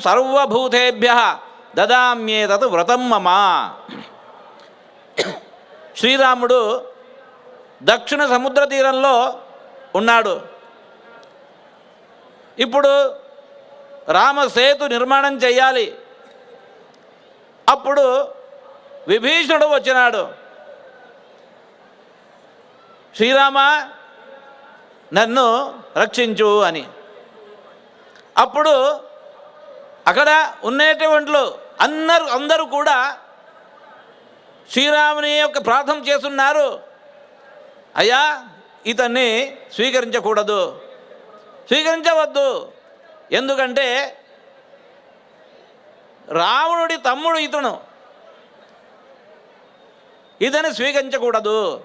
సర్వభూతేభ్య దదామ్యేతత్ వ్రతం మమ. శ్రీరాముడు దక్షిణ సముద్ర తీరంలో ఉన్నాడు. ఇప్పుడు రామసేతు నిర్మాణం చేయాలి అప్పుడు విభీషణుడు వచ్చినాడు. శ్రీరామ నన్ను రక్షించు అని. అప్పుడు అక్కడ ఉండేటువంటి అందరు అందరూ కూడా శ్రీరాముని యొక్క ప్రార్థన చేస్తున్నారు. అయ్యా ఇతన్ని స్వీకరించకూడదు. స్వీకరించవద్దు. ఎందుకంటే రావణుడి తమ్ముడు ఇతను. ఇతని స్వీకరించకూడదు.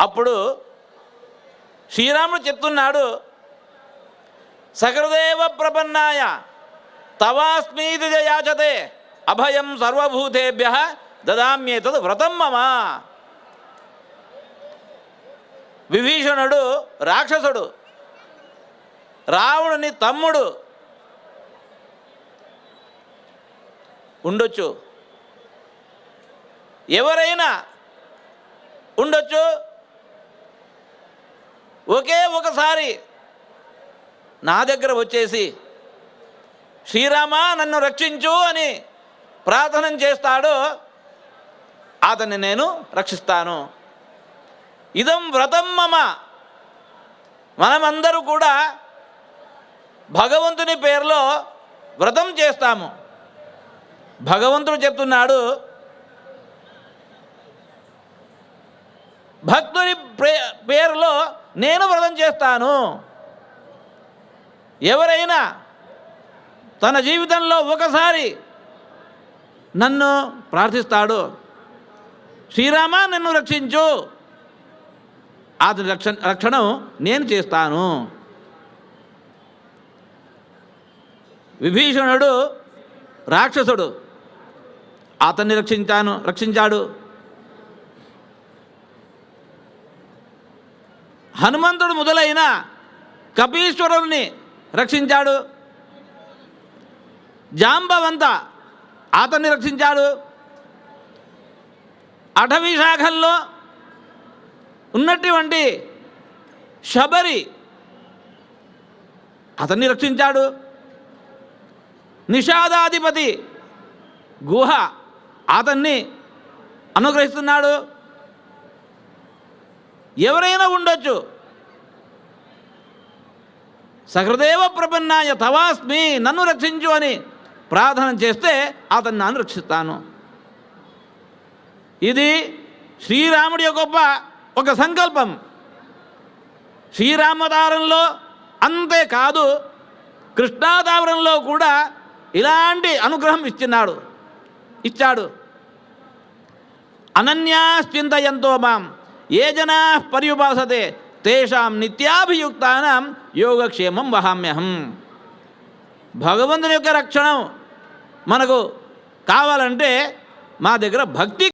అప్పుడు శ్రీరాముడు చెప్తున్నాడు సకృదేవ ప్రపన్నాయ తవాస్మీతి యాచతే. అభయం సర్వభూతేభ్య దదామ్యేతద్ వ్రతం మమ. విభీషణుడు రాక్షసుడు రావణుని తమ్ముడు ఉండొచ్చు. ఎవరైనా ఉండొచ్చు. ఒకే ఒకసారి నా దగ్గర వచ్చేసి శ్రీరామ నన్ను రక్షించు అని ప్రార్థన చేస్తాడో అతన్ని నేను రక్షిస్తాను. ఇదం వ్రతం మమ. మనమందరూ కూడా భగవంతుని పేరులో వ్రతం చేస్తాము. భగవంతుడు చెప్తున్నాడు భక్తుని పేరులో నేను వ్రతం చేస్తాను. ఎవరైనా తన జీవితంలో ఒకసారి నన్ను ప్రార్థిస్తాడు శ్రీరామ నన్ను రక్షించు. అతని రక్షణ రక్షణం నేను చేస్తాను. విభీషణుడు రాక్షసుడు అతన్ని రక్షించాను రక్షించాడు. హనుమంతుడు మొదలైన కపీశ్వరుల్ని రక్షించాడు. జాంబవంత అతన్ని రక్షించాడు. అటవీ శాఖల్లో ఉన్నటువంటి శబరి అతన్ని రక్షించాడు. నిషాదాధిపతి గుహ అతన్ని అనుగ్రహిస్తున్నాడు. ఎవరైనా ఉండొచ్చు. సహృదేవ ప్రపన్నాయ తవాస్మి నన్ను రక్షించు అని ప్రార్థన చేస్తే అతన్ని నన్ను రక్షిస్తాను. ఇది శ్రీరాముడి యొక్క గొప్ప ఒక సంకల్పం. శ్రీరామతారంలో అంతేకాదు కృష్ణాతావరంలో కూడా ఇలాంటి అనుగ్రహం ఇస్తున్నాడు ఇచ్చాడు. అనన్యాశ్చింతయంతో మాం ఏ జనా పర్యుపాసతే తేషాం నిత్యాభియుక్తానం యోగక్షేమం వహామ్యహం. భగవంతుని యొక్క రక్షణం మనకు కావాలంటే మా దగ్గర భక్తి